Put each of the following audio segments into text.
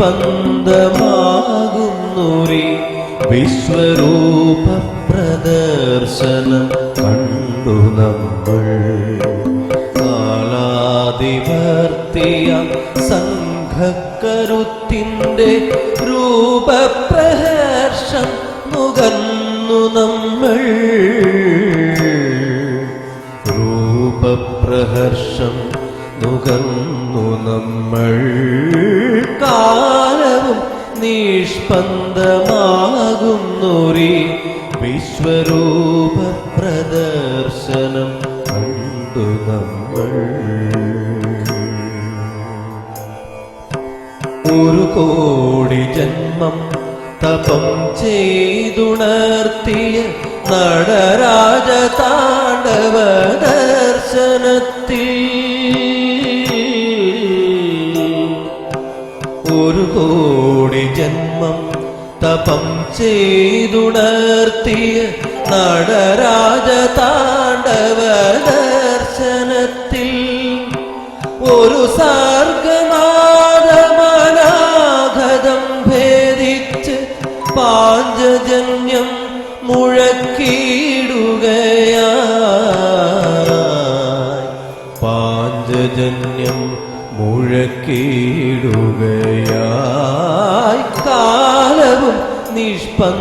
നിഷ്പന്ദമാകുന്നൊരി വിശ്വരൂപ പ്രദർശനം കണ്ടു നമ്മൾ. കാലാതിവർത്തിയ സംഘക്കരുത്തിന്റെ രൂപപ്രഹർഷം നുകർന്നു നമ്മൾ. രൂപപ്രഹർഷം നിഷ്പന്ദമാകുന്നൊരി വിശ്വരൂപ പ്രദർശനം നമ്മൾ. ഒരു കോടി ജന്മം തപം ചെയ്തുണർത്തിയ നടരാജ താണ്ഡവ ദർശനത്തിൽ ഒരു കോടി ജന്മം തപം ചെയ്തുണർത്തിയ നടരാജ താണ്ഡവ ദർശനത്തിൽ ഒരു സർഗനാദമനാഗതം ഭേദിച്ച് പാഞ്ചജന്യം മുഴക്കിയിടുകയാ പാഞ്ചജന്യം മുഴക്കിയിടുകയായി കാലവും നിഷ്പന്ദമാകുന്നൊരി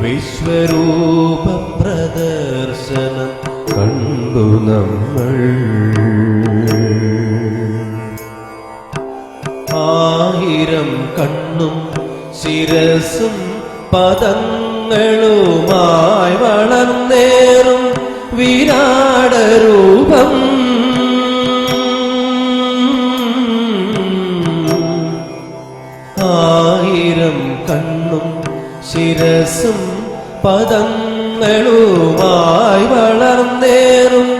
വിശ്വരൂപ പ്രദർശനം കണ്ടു നമ്മൾ. ആയിരം കണ്ണും ശിരസും പദങ്ങളുമായി ശിരസും പദങ്ങളുമായി വളർന്നേറും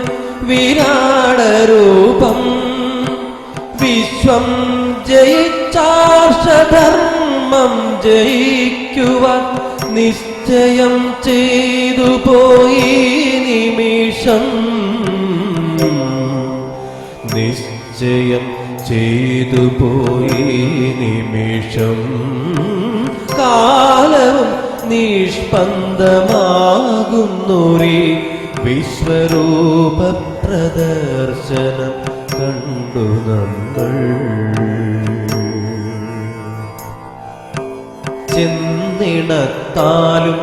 വിരാടരൂപം. വിശ്വം ജയിച്ചാർഷധർമ്മം ജയിക്കുവാൻ നിശ്ചയം ചെയ്തു പോയി നിമിഷം. നിശ്ചയം ചെയ്തു പോയി നിമിഷം. കാലവും നിഷ്പന്ദമാകുന്നൊരി വിശ്വരൂപ പ്രദർശനം കണ്ടു നമ്മൾ. ചെന്നിടത്താലും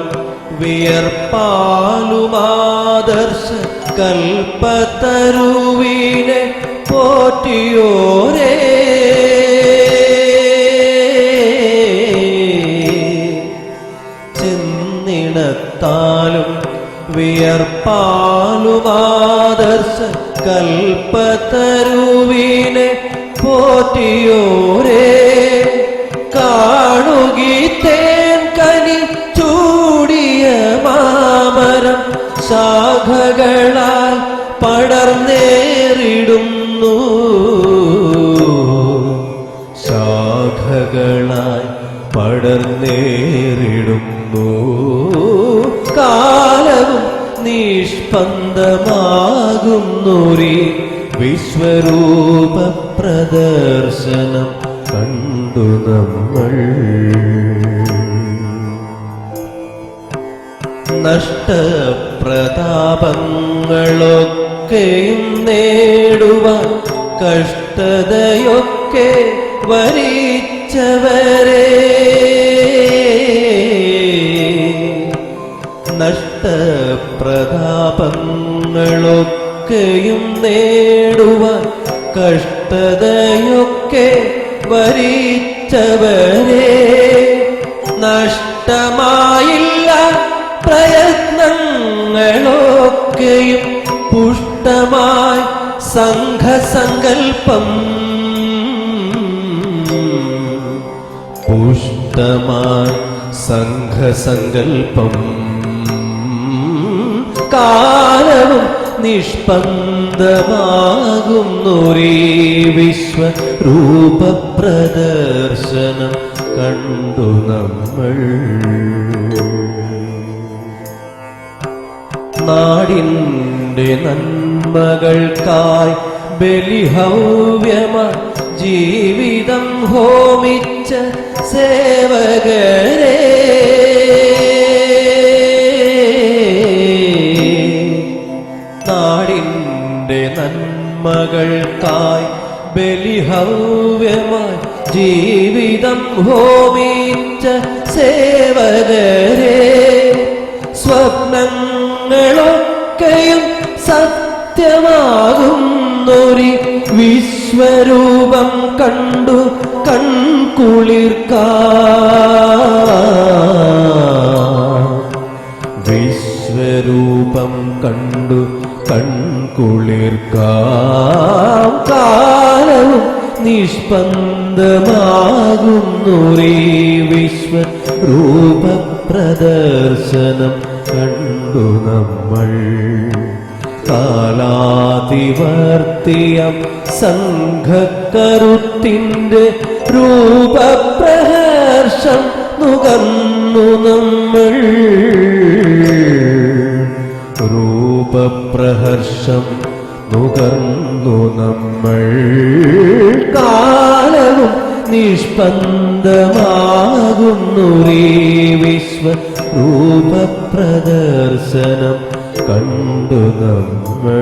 വിയർപ്പാലുമാദർശ കൽപ്പതരുവിനെ പോറ്റിയോരേ നിഷ്പന്ദമാകുന്നൊരി വിശ്വരൂപ പ്രദർശനം കണ്ടു നമ്മൾ. നഷ്ടപ്രതാപങ്ങളൊക്കെയും നേടുവാൻ കഷ്ടതയൊക്കെ വരിച്ചവരെ നഷ്ടപ്രതാപങ്ങളൊക്കെയും നേടുവാൻ കഷ്ടതയൊക്കെ വരിച്ചവരെ നഷ്ടമായില്ല പ്രയത്നങ്ങളൊക്കെയും പുഷ്ടമായി സംഘസങ്കൽപ്പം. പുഷ്ടമായി സംഘസങ്കൽപ്പം. കാലവും നിഷ്പന്ദമാകുന്നൊരേ വിശ്വരൂപപ്രദർശനം കണ്ടു നമ്മൾ. നാടിന്റെ നന്മകൾക്കായി ബലിഹൗവ്യമ ജീവിതം ഹോമിച്ച സേവകരെ നന്മകൾക്കായി ബലിഹവ്യമായി ജീവിതം ഹോമിച്ച സേവകരെ. സ്വപ്നങ്ങളൊക്കെയും സത്യമാകുന്നൊരു വിശ്വരൂപം കണ്ടു കൺകുളിർക്ക വിശ്വരൂപം കണ്ടു കൺകുളിർക്കാം കാലവും നിഷ്പന്ദമാകുന്നു വിശ്വ പ്രദർശനം കണ്ടു നമ്മൾ. കാലാതിവർത്തിയം സംഘക്കരുത്തിന്റെ രൂപപ്രഹർഷം നുകന്നു നമ്മൾ. രൂപപ്രഹർഷം നുകർന്നു നമ്മൾ. കാലവും നിഷ്പന്ദമാകുന്നുറേ വിശ്വ രൂപപ്രദർശനം കണ്ടു നമ്മൾ.